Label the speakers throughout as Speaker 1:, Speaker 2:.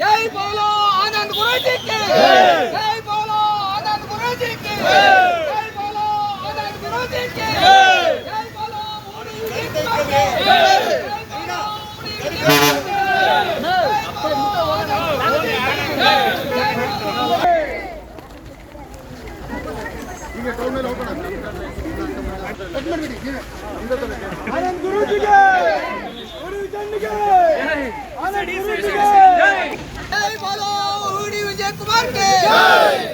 Speaker 1: జై బోలో ఆనంద్ గురుజీకి జై బోలో ఆనంద్ గురుజీకి జై బోలో ఆనంద్ గురుజీకి జై బోలో మోడీ జిందాబాద్ ఇంకే టౌన్ లో ఓపెన్ ಆಗ್ತಿದೆ ಕಟ್ ಮಾಡ್ಬಿಡಿ ಆನಂದ್ ಗುರುಜಿಗೆ ಗುರುಜನ್ಗೆ ಆನಂದ್ ಗುರುಜಿಗೆ विजय कुमार के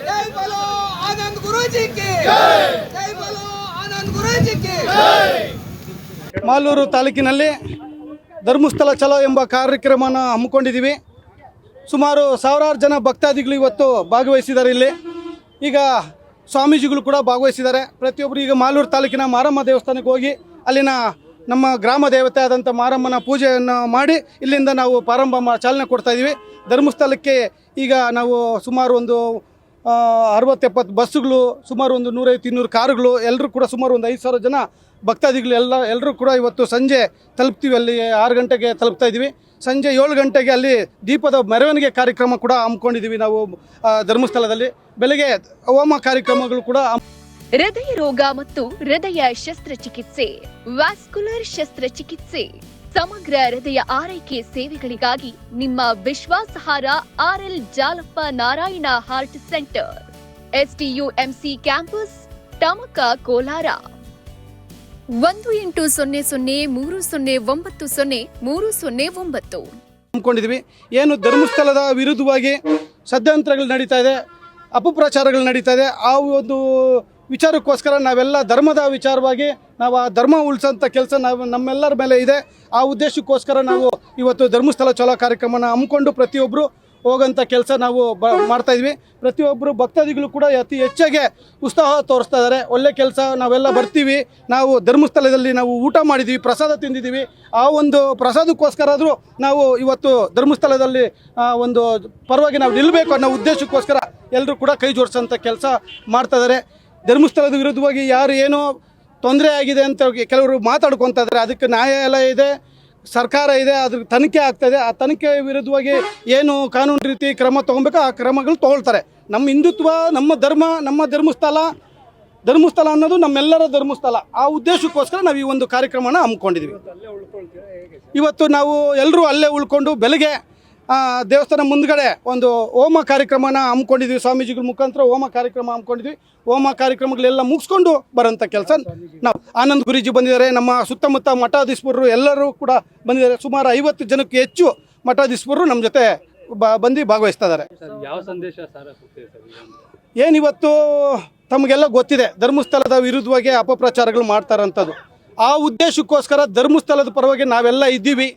Speaker 1: जय बोलो आनंद गुरु जी के जय बोलो आनंद गुरु जी के
Speaker 2: ಮಾಲೂರು ತಾಲೂಕಿನಲ್ಲಿ ಧರ್ಮಸ್ಥಳ ಚಲೋ ಎಂಬ ಕಾರ್ಯಕ್ರಮನ ಹಮ್ಮಿಕೊಂಡಿದ್ದೀವಿ ಸುಮಾರು ಸಾವಿರಾರು ಜನ ಭಕ್ತಾದಿಗಳು ಇವತ್ತು ಭಾಗವಹಿಸಿದ್ದಾರೆ ಇಲ್ಲಿ ಈಗ ಸ್ವಾಮೀಜಿಗಳು ಕೂಡ ಭಾಗವಹಿಸಿದ್ದಾರೆ ಪ್ರತಿಯೊಬ್ಬರು ಈಗ ಮಾಲೂರು ತಾಲೂಕಿನ ಮಾರಮ್ಮ ದೇವಸ್ಥಾನಕ್ಕೆ ಹೋಗಿ ಅಲ್ಲಿನ ನಮ್ಮ ಗ್ರಾಮ ದೇವತೆ ಆದಂಥ ಮಾರಮ್ಮನ ಪೂಜೆಯನ್ನು ಮಾಡಿ ಇಲ್ಲಿಂದ ನಾವು ಪ್ರಾರಂಭ ಮಾ ಚಾಲನೆ ಕೊಡ್ತಾ ಇದ್ದೀವಿ ಧರ್ಮಸ್ಥಳಕ್ಕೆ ಈಗ ನಾವು ಸುಮಾರು ಒಂದು ಅರವತ್ತೆಪ್ಪತ್ತು ಬಸ್ಸುಗಳು, ಸುಮಾರು ಒಂದು ನೂರೈವತ್ತು ಇನ್ನೂರು ಕಾರುಗಳು ಎಲ್ಲರೂ ಕೂಡ ಸುಮಾರು ಒಂದು ಐದು ಸಾವಿರ ಜನ ಭಕ್ತಾದಿಗಳು ಎಲ್ಲ ಎಲ್ಲರೂ ಕೂಡ ಇವತ್ತು ಸಂಜೆ ತಲುಪ್ತೀವಿ, ಅಲ್ಲಿ ಆರು ಗಂಟೆಗೆ ತಲುಪ್ತಾ ಇದ್ದೀವಿ. ಸಂಜೆ ಏಳು ಗಂಟೆಗೆ ಅಲ್ಲಿ ದೀಪದ ಮೆರವಣಿಗೆ ಕಾರ್ಯಕ್ರಮ ಕೂಡ ಹಮ್ಮಿಕೊಂಡಿದ್ದೀವಿ ನಾವು ಧರ್ಮಸ್ಥಳದಲ್ಲಿ. ಬೆಳಗ್ಗೆ ಹೋಮ ಕಾರ್ಯಕ್ರಮಗಳು ಕೂಡ
Speaker 3: ಹೃದಯ ರೋಗ ಮತ್ತು ಹೃದಯ ಶಸ್ತ್ರಚಿಕಿತ್ಸೆ, ವ್ಯಾಸ್ಕುಲರ್ ಶಸ್ತ್ರಚಿಕಿತ್ಸೆ. ಸಮಗ್ರ ಹೃದಯ ಆರೈಕೆ ಸೇವೆಗಳಿಗಾಗಿ ನಿಮ್ಮ ವಿಶ್ವಾಸಹಾರ R L Jalappa Narayana heart center. STUMC campus Tamaka Kolar. ಒಂದು ಎಂಟು ಸೊನ್ನೆ ಸೊನ್ನೆ ಮೂರು ಸೊನ್ನೆ ಒಂಬತ್ತು ಸೊನ್ನೆ ಮೂರು ಸೊನ್ನೆ ಒಂಬತ್ತು.
Speaker 2: ಹಮ್ಮಿಕೊಂಡಿದ್ವಿ ಏನು ಧರ್ಮಸ್ಥಳದ ವಿರುದ್ಧವಾಗಿ ಸದ್ಯಂತ್ರಗಳು ನಡೀತಾ ಇದೆ, ಅಪಪ್ರಚಾರಗಳು ನಡೀತಾ ಇದೆ. ಆ ಒಂದು ವಿಚಾರಕ್ಕೋಸ್ಕರ ನಾವೆಲ್ಲ ಧರ್ಮದ ವಿಚಾರವಾಗಿ ನಾವು ಆ ಧರ್ಮ ಉಳಿಸೋಂಥ ಕೆಲಸ ನಾವು ನಮ್ಮೆಲ್ಲರ ಮೇಲೆ ಇದೆ. ಆ ಉದ್ದೇಶಕ್ಕೋಸ್ಕರ ನಾವು ಇವತ್ತು ಧರ್ಮಸ್ಥಳ ಚಲೋ ಕಾರ್ಯಕ್ರಮನ ಹಮ್ಮಿಕೊಂಡು ಪ್ರತಿಯೊಬ್ಬರು ಹೋಗೋಂಥ ಕೆಲಸ ನಾವು ಬ ಮಾಡ್ತಾ ಇದ್ವಿ. ಪ್ರತಿಯೊಬ್ಬರು ಭಕ್ತಾದಿಗಳು ಕೂಡ ಅತಿ ಹೆಚ್ಚಾಗಿ ಉತ್ಸಾಹ ತೋರಿಸ್ತಾ ಇದ್ದಾರೆ ಒಳ್ಳೆ ಕೆಲಸ, ನಾವೆಲ್ಲ ಬರ್ತೀವಿ. ನಾವು ಧರ್ಮಸ್ಥಳದಲ್ಲಿ ನಾವು ಊಟ ಮಾಡಿದ್ದೀವಿ ಪ್ರಸಾದ ತಿಂದಿದ್ದೀವಿ ಆ ಒಂದು ಪ್ರಸಾದಕ್ಕೋಸ್ಕರ ಆದರೂ ನಾವು ಇವತ್ತು ಧರ್ಮಸ್ಥಳದಲ್ಲಿ ಒಂದು ಪರವಾಗಿ ನಾವು ನಿಲ್ಲಬೇಕು ಅನ್ನೋ ಉದ್ದೇಶಕ್ಕೋಸ್ಕರ ಎಲ್ಲರೂ ಕೂಡ ಕೈ ಜೋಡಿಸೋಂಥ ಕೆಲಸ ಮಾಡ್ತಾ ಇದ್ದಾರೆ ಧರ್ಮಸ್ಥಳದ ವಿರುದ್ಧವಾಗಿ ಯಾರು ಏನೋ ತೊಂದರೆ ಆಗಿದೆ ಅಂತ ಕೆಲವರು ಮಾತಾಡ್ಕೊತಾ ಇದ್ದಾರೆ ಅದಕ್ಕೆ ನ್ಯಾಯಾಲಯ ಇದೆ, ಸರ್ಕಾರ ಇದೆ ಅದ್ರ ತನಿಖೆ ಆಗ್ತದೆ. ಆ ತನಿಖೆ ವಿರುದ್ಧವಾಗಿ ಏನು ಕಾನೂನು ರೀತಿ ಕ್ರಮ ತೊಗೊಬೇಕು ಆ ಕ್ರಮಗಳು ತೊಗೊಳ್ತಾರೆ. ನಮ್ಮ ಹಿಂದುತ್ವ, ನಮ್ಮ ಧರ್ಮ, ನಮ್ಮ ಧರ್ಮಸ್ಥಳ ಧರ್ಮಸ್ಥಳ ಅನ್ನೋದು ನಮ್ಮೆಲ್ಲರ ಧರ್ಮಸ್ಥಳ. ಆ ಉದ್ದೇಶಕ್ಕೋಸ್ಕರ ನಾವು ಈ ಒಂದು ಕಾರ್ಯಕ್ರಮನ ಹಮ್ಮಿಕೊಂಡಿದ್ವಿ ಇವತ್ತು ನಾವು ಎಲ್ಲರೂ ಅಲ್ಲೇ ಉಳ್ಕೊಂಡು ಬೆಳಗ್ಗೆ ದೇವಸ್ಥಾನ ಮುಂದ್ಗಡೆ ಒಂದು ಹೋಮ ಕಾರ್ಯಕ್ರಮನ ಹಮ್ಮಿಕೊಂಡಿದ್ವಿ ಸ್ವಾಮೀಜಿಗಳ ಮುಖಾಂತರ ಹೋಮ ಕಾರ್ಯಕ್ರಮ ಹಮ್ಮಿಕೊಂಡಿದ್ವಿ. ಹೋಮ ಕಾರ್ಯಕ್ರಮಗಳೆಲ್ಲ ಮುಗಿಸ್ಕೊಂಡು ಬರೋಂಥ ಕೆಲಸ. ನಾವು ಆನಂದ್ ಗುರುಜಿ ಬಂದಿದ್ದಾರೆ ನಮ್ಮ ಸುತ್ತಮುತ್ತ ಮಠಾಧೀಶ್ವರರು ಎಲ್ಲರೂ ಕೂಡ ಬಂದಿದ್ದಾರೆ. ಸುಮಾರು ಐವತ್ತು ಜನಕ್ಕೆ ಹೆಚ್ಚು ಮಠಾಧೀಶ್ವರರು ನಮ್ಮ ಜೊತೆ ಬ ಬಂದು ಭಾಗವಹಿಸ್ತಾ ಇದ್ದಾರೆ.
Speaker 4: ಯಾವ ಸಂದೇಶ?
Speaker 2: ಏನಿವತ್ತು ತಮಗೆಲ್ಲ ಗೊತ್ತಿದೆ ಧರ್ಮಸ್ಥಳದ ವಿರುದ್ಧವಾಗಿ ಅಪಪ್ರಚಾರಗಳು ಮಾಡ್ತಾರಂಥದ್ದು ಆ ಉದ್ದೇಶಕ್ಕೋಸ್ಕರ ಧರ್ಮಸ್ಥಳದ ಪರವಾಗಿ ನಾವೆಲ್ಲ ಇದ್ದೀವಿ.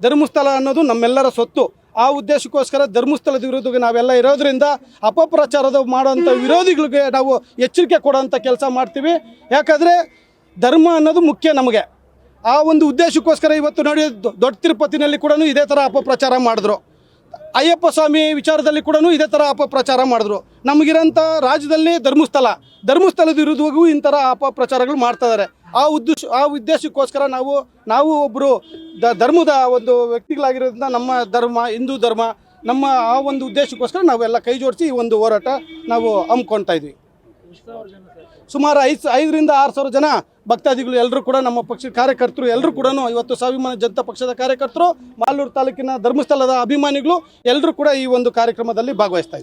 Speaker 2: ಧರ್ಮಸ್ಥಳ ಅನ್ನೋದು ನಮ್ಮೆಲ್ಲರ ಸೊತ್ತು ಆ ಉದ್ದೇಶಕ್ಕೋಸ್ಕರ ಧರ್ಮಸ್ಥಳದ ವಿರುದ್ಧವಾಗಿ ನಾವೆಲ್ಲ ಇರೋದ್ರಿಂದ ಅಪಪ್ರಚಾರದ ಮಾಡುವಂಥ ವಿರೋಧಿಗಳಿಗೆ ನಾವು ಎಚ್ಚರಿಕೆ ಕೊಡೋಂಥ ಕೆಲಸ ಮಾಡ್ತೀವಿ. ಯಾಕಂದರೆ ಧರ್ಮ ಅನ್ನೋದು ಮುಖ್ಯ ನಮಗೆ. ಆ ಒಂದು ಉದ್ದೇಶಕ್ಕೋಸ್ಕರ ಇವತ್ತು ನೋಡಿ ದೊಡ್ಡ ತಿರುಪತಿನಲ್ಲಿ ಕೂಡ ಇದೇ ಥರ ಅಪಪ್ರಚಾರ ಮಾಡಿದ್ರು. ಅಯ್ಯಪ್ಪ ಸ್ವಾಮಿ ವಿಚಾರದಲ್ಲಿ ಕೂಡ ಇದೇ ಥರ ಅಪಪ್ರಚಾರ ಮಾಡಿದ್ರು. ನಮಗಿರೋಂಥ ರಾಜ್ಯದಲ್ಲಿ ಧರ್ಮಸ್ಥಳ. ಧರ್ಮಸ್ಥಳದ ವಿರುದ್ಧವಾಗೂ ಇಂಥರ ಅಪಪ್ರಚಾರಗಳು ಮಾಡ್ತಾ ಇದ್ದಾರೆ ಆ ಉದ್ದೇಶ, ಆ ಉದ್ದೇಶಕ್ಕೋಸ್ಕರ ನಾವು ನಾವು ಒಬ್ಬರು ದ, ಧರ್ಮದ ಒಂದು ವ್ಯಕ್ತಿಗಳಾಗಿರೋದ್ರಿಂದ ನಮ್ಮ ಧರ್ಮ, ಹಿಂದೂ ಧರ್ಮ, ನಮ್ಮ ಆ ಒಂದು ಉದ್ದೇಶಕ್ಕೋಸ್ಕರ ನಾವೆಲ್ಲ ಕೈ ಜೋಡಿಸಿ ಈ ಒಂದು ಹೋರಾಟ ನಾವು ಹಮ್ಮಿಕೊಳ್ತಾ ಇದ್ವಿ. ಸುಮಾರು ಐದು ಐದರಿಂದ ಆರು ಸಾವಿರ ಜನ ಭಕ್ತಾದಿಗಳು ಎಲ್ಲರೂ ಕೂಡ ನಮ್ಮ ಪಕ್ಷದ ಕಾರ್ಯಕರ್ತರು ಎಲ್ಲರೂ ಕೂಡ ಇವತ್ತು ಸ್ವಾಭಿಮಾನ ಜನತಾ ಪಕ್ಷದ ಕಾರ್ಯಕರ್ತರು, ಮಾಲೂರು ತಾಲೂಕಿನ ಧರ್ಮಸ್ಥಳದ ಅಭಿಮಾನಿಗಳು ಎಲ್ಲರೂ ಕೂಡ ಈ ಒಂದು ಕಾರ್ಯಕ್ರಮದಲ್ಲಿ ಭಾಗವಹಿಸ್ತಾ